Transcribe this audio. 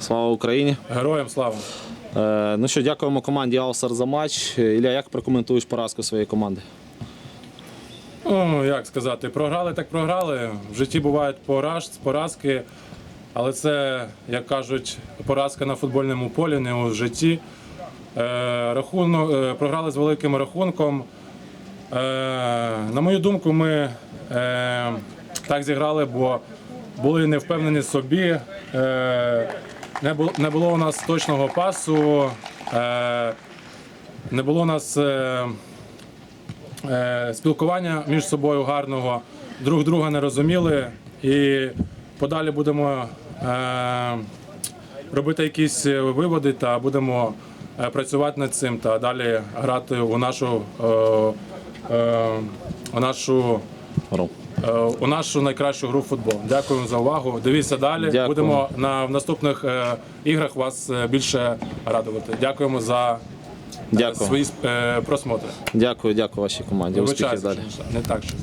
Слава Україні! Героям слава! Е, ну що, дякуємо команді Алсар за матч. Ілля, як прокоментуєш поразку своєї команди? Ну, як сказати, програли, так програли. В житті бувають пораж, поразки, але це, як кажуть, поразка на футбольному полі, не у житті. Е, рахунок, е, програли з великим рахунком. Е, на мою думку, ми е, так зіграли, бо були не впевнені собі. Е, не, було, не було у нас точного пасу, е, не було у нас. Е, е, спілкування між собою гарного, друг друга не розуміли. І подалі будемо е, робити якісь виводи та будемо е, працювати над цим та далі грати у нашу, е, е, у нашу. Ром. е, У нашу найкращу гру в футбол. Дякую за увагу. Дивіться далі. Дякую. Будемо на в наступних е, іграх вас е, більше радувати. Дякуємо за е, Дякую. свої е, просмотри. Дякую, дякую вашій команді. Успіхів далі. що не так щось.